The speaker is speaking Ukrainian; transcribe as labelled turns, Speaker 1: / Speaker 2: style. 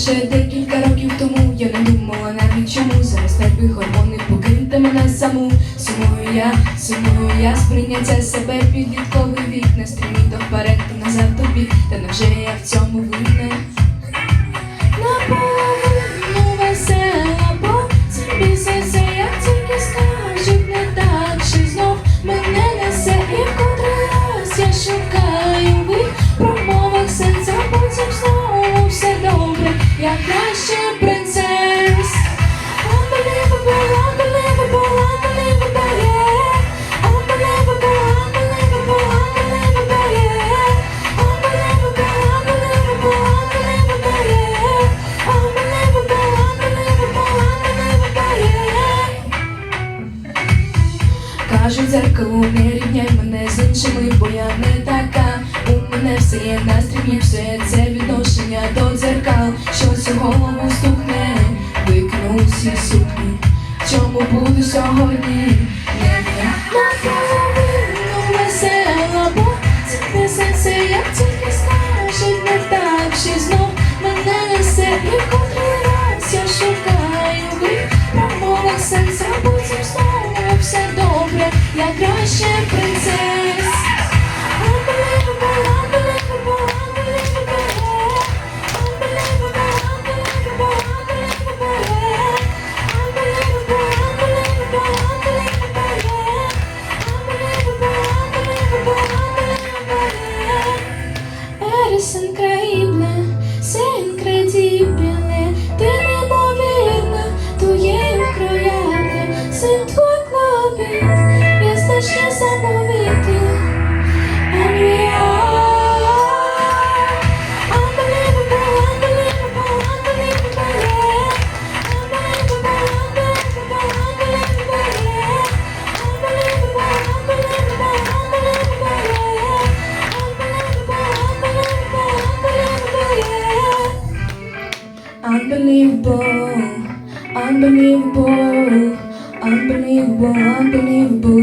Speaker 1: лише декілька років тому я не думала навіть чому зараз тебе гормони покиньте мене саму. Сумую я, сумую я сприйняття себе підлітковий вік на стрімі то вперед, то назад тобі, та невже я в цьому винна? Наполовину весела, бо місяці як тільки скажуть не так, чи знов мене yeah. Кажуть, зеркалу не рівняй мене з іншими, бо я не така. У мене все є на стрімі, все це відношення до дзеркал, що цю голову стукне, викину всі сукні. Чому буду сьогодні? Не весела, бо це пісень це як тільки скажуть не так, чи знов мене несе precious and I'm with. And we are unbelievable, unbelievable, unbelievable, yeah. Unbelievable, unbelievable, unbelievable, yeah. Unbelievable, unbelievable, unbelievable, yeah. Unbelievable, unbelievable, yeah. Unbelievable, unbelievable, unbelievable.